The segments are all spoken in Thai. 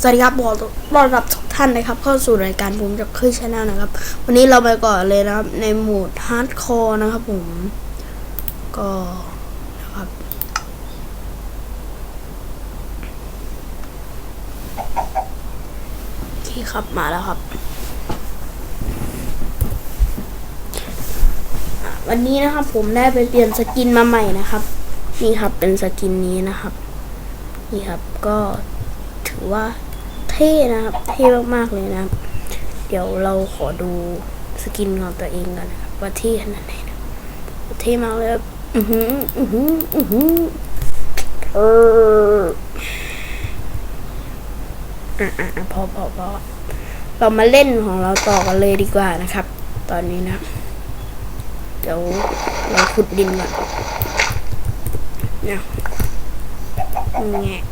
สวัสดีครับบอกต้อนรับทุกท่านนะครับ เข้าสู่รายการผมจากเคยชาแนลนะครับ วันนี้เราไปก่อนเลยนะครับ ในโหมดฮาร์ดคอร์นะครับผม ก็นะครับโอเคครับมาแล้วครับ วันนี้นะครับผมได้ไปเปลี่ยนสกินมาใหม่นะครับ นี่ครับเป็นสกินนี้นะครับ นี่ครับก็ถือว่า ท่นะครับ เท่มากๆเลยนะครับ เดี๋ยวเราขอดูสกินของตัวเองกันนะครับว่าเท่ขนาดไหนนะเท่มากเลยครับอือหืออือหืออือหือเอออะอะพอพอพอเรามาเล่นของเราต่อกันเลยดีกว่านะครับ ตอนนี้นะ เดี๋ยวเราขุดดินก่อนเนี่ยแงะ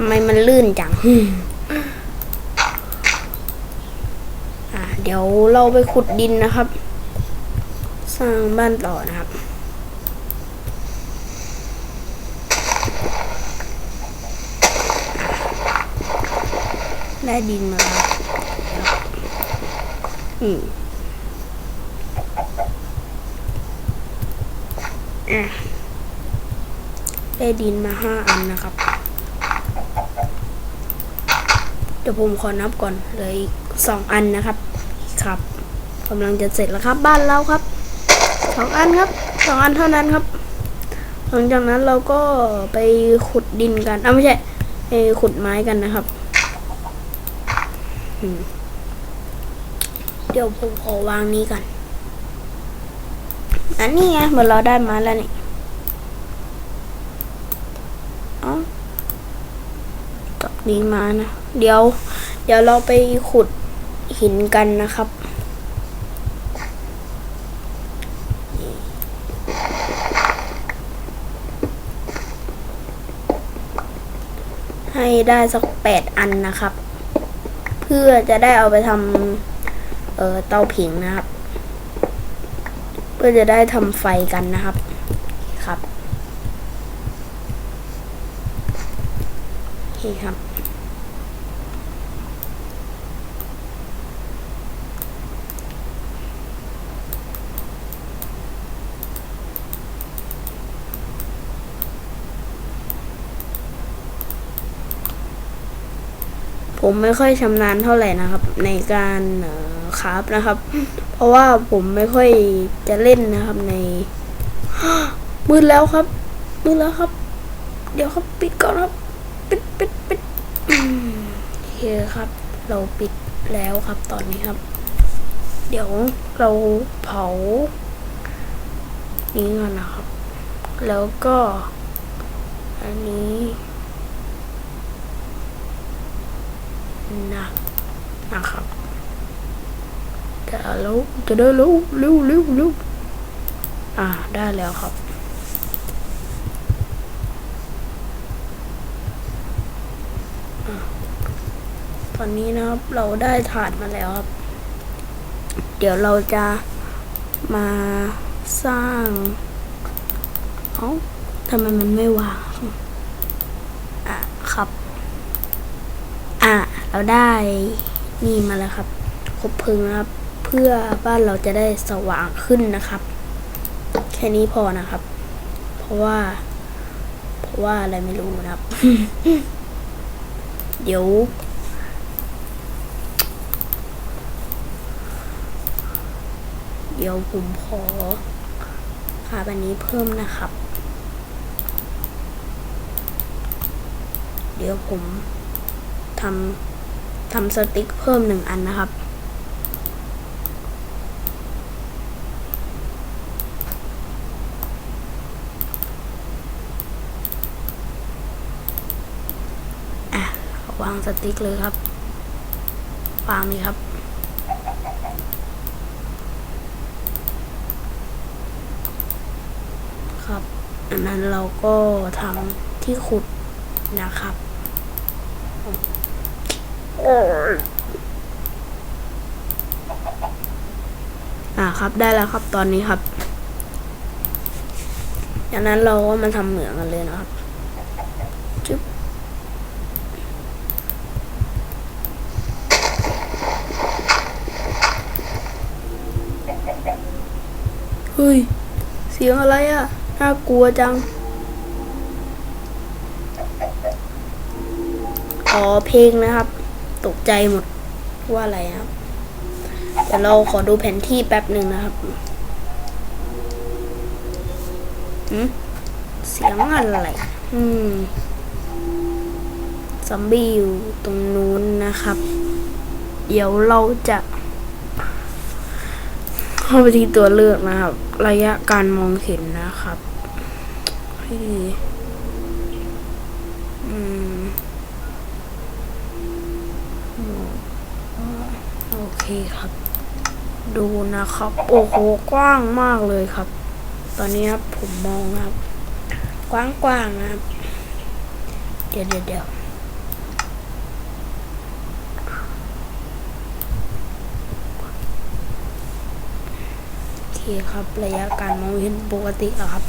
ทำไมมันลื่นจังอะเดี๋ยวเราไปขุดดินนะครับ สร้างบ้านต่อนะครับได้ดินมาแล้วอืมอะได้ดินมาห้าอันนะครับ เดี๋ยวผมขอนับก่อนเลยสองอันนะครับ ครับกำลังจะเสร็จแล้วครับ บ้านเราครับสองอันครับสองอันเท่านั้นครับ หลังจากนั้นเราก็ไปขุดดินกันอ้าไม่ใช่ไปขุดไม้กันนะครับเดี๋ยวผมขอวางนี้กันอันนี้ไงเหมือนเราได้มาแล้วนี่อ๋อ นี้มานะ เดี๋ยว เดี๋ยวเราไปขุดหินกันนะครับ ให้ได้สักแปดอันนะครับ เพื่อจะได้เอาไปทำเอ่อเตาผิงนะครับ เพื่อจะได้ทำไฟกันนะครับครับ โอเคครับ ผมไม่ค่อยชำนาญเท่าไหร่นะครับ ในการคราฟนะครับ เพราะว่าผมไม่ค่อยจะเล่นนะครับในมืดแล้วครับมืดแล้วครับ เดี๋ยวครับปิดก่อนครับ ปิดปิดปิดอืมโอเคครับ เราปิดแล้วครับตอนนี้ครับ เดี๋ยวเราเผา นี้ก่อนนะครับ แล้วก็ อันนี้ นะนะครับจะแล้วจะได้แล้วเร็วเร็วเร็วอ่าได้แล้วครับอตอนนี้นะครับเราได้ถาดมาแล้วครับ เดี๋ยวเราจะมาสร้าง เอ้าทำไมมันไม่วางอะครับ อะ เราได้นี่มาแล้วครับคบเพลิงนะครับ เพื่อบ้านเราจะได้สว่างขึ้นนะครับ แค่นี้พอนะครับ เพราะว่า เพราะว่าอะไรไม่รู้นะครับ เดี๋ยวเดี๋ยวผมขอคาบันนี้เพิ่มนะครับ เดี๋ยวผมทำ ทำสติ๊กเพิ่มหนึ่งอันนะครับ อะ วางสติ๊กเลยครับ วางนี่ครับครับอันนั้นเราก็ทำที่ขุดนะครับ อ่าครับได้แล้วครับตอนนี้ครับจางนั้นเราก็มาทำเหมืองกันเลยนะครับจุ๊บเฮ้ย เสียงอะไรอะ น่ากลัวจัง อ๋อเพลงนะครับ ตกใจหมดว่าอะไรครับเดี๋ยวเราขอดูแผนที่แป๊บหนึ่งนะครับหืมเสียงอะไร อืมซอมบี้อยู่ตรงนู้นนะครับ เดี๋ยวเราจะเข้าไปที่ตัวเลือกนะครับ ระยะการมองเห็นนะครับให้ดีอืม คครับ ดูนะครับ โอ้โหกว้างมากเลยครับ ตอนนี้ครับผมมองนะครับ กว้างๆนะครับ เดี๋ยวเดี๋ยวเดี๋ยวโอเคครับระยะการมองเห็นปกติแล้วครับ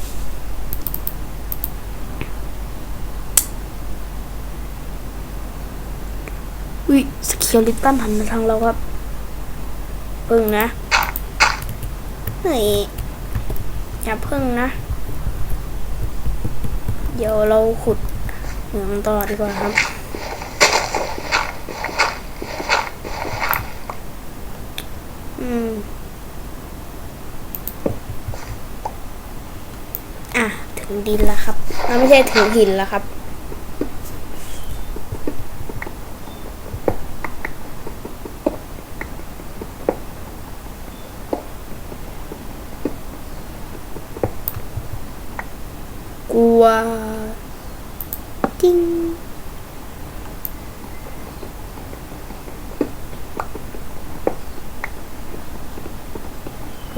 วิสเคียวลิตันหันมาทางเราครับ พิ่งนะ เฮ้ยอย่าพิ่งนะ เดี๋ยวเราขุดเหมืองต่อดีกว่าครับ อืม อะ ถึงดินแล้วครับไม่ใช่ถึงหินแล้วครับ กลัวจิ้ง เสี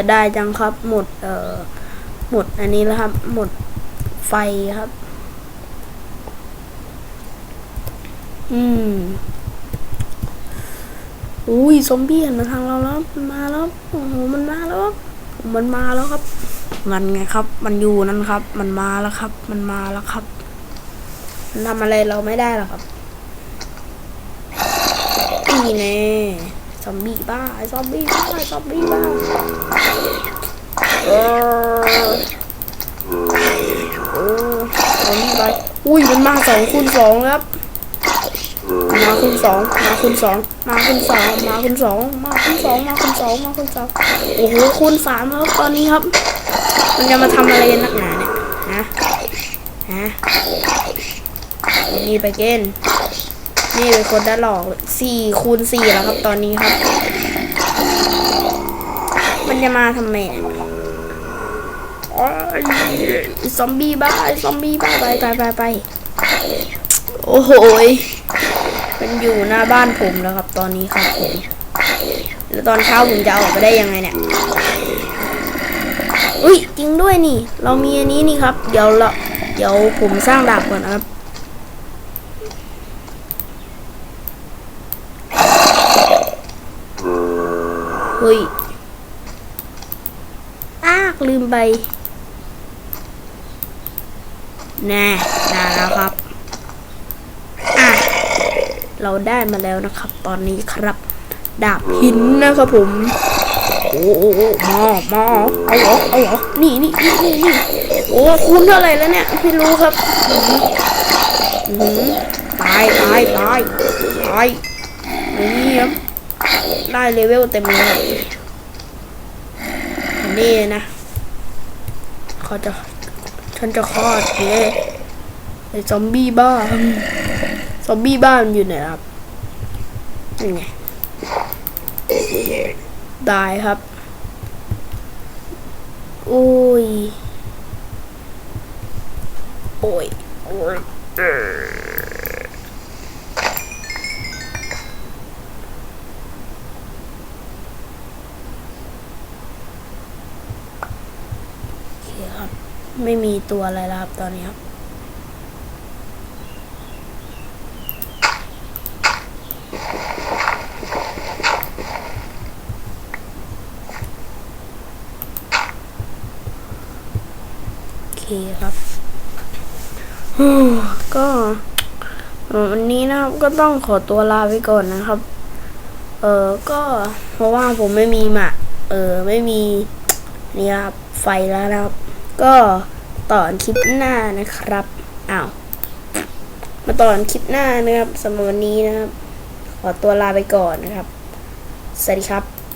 ยดายจังครับ หมด เอ่อ หมดอันนี้แล้วครับ หมด ไฟครับ อืมอุ้ยซอมบี้หันมาทางเราแล้วมันมาแล้วโอ้โหมันมาแล้วมันมาแล้วครับนั่นไงครับ มันอยู่นั่นครับ มันมาแล้วครับ มันมาแล้วครับมันทำอะไรเราไม่ได้หรอกครับนี่แน่ซอมบี้บ้าซอมบี้บ้าซอมบี้บ้าเออ อมบี้ไปอุ้ยมันมาสองคูณสองครับ มาคูณสองมาคูณสองมาคูณสองมาคูณสองมาคูณสองมาคูณสองมาคูณสองโอ้โหคูณสามแล้วตอนนี้ครับ มันจะมาทำอะไรนักหนาเนี่ยฮะฮะนี่ไปเกณฑ์นี่เป็นคนด้านหลอกสี่คูณสี่แล้วครับตอนนี้ครับ มันจะมาทำไมเนี่ยอ๋อไอ้ ซอมบี้บ้าไอ้ซอมบี้บ้าไปไปไปไปโอ้โหยมันอยู่หน้าบ้านผมแล้วครับ ตอนนี้ครับผมแล้วตอนเช้าผมจะเอาออกไปได้ยังไงเนี่ยอุ้ยจริงด้วยนี่ เรามีอันนี้นี่ครับ เดี๋ยวเราเดี๋ยวผมสร้างดาบก่อนนะครับเฮ้ยอ้ากลืมไป แน่ได้แล้วครับ อะ เราได้มาแล้วนะครับ ตอนนี้ครับ ดาบหินนะครับผม โอ้โอ้โอ้มามาเอาเหรอเอาเหรอนี่นี่นี่นี่นี่โอ้คูณเท่าไหร่แล้วเนี่ยไม่รู้ครับอือตายตายตายตายนี่ครับได้เลเวลเต็มเลยนี่นะเขาจะ ฉันจะคลอดเลยไอ้ซอมบี้บ้าซอมบี้บ้ามันอยู่ไหนครับนี่ไงตายครับโอ้ยโอ้ยโอ้ยครับ ไม่มีตัวอะไรแล้วครับตอนนี้ครับ โอเคครับก็วันนี้นะครับก็ต้องขอตัวลาไปก่อนนะครับ เออก็เพราะว่าผมไม่มีหมะเออไม่มีนี่ครับไฟแล้วนะครับ ก็ตอนคลิปหน้านะครับอ้าวมาตอนคลิปหน้านะครับสำหรับวันนี้นะครับ ขอตัวลาไปก่อนนะครับ สวัสดีครับ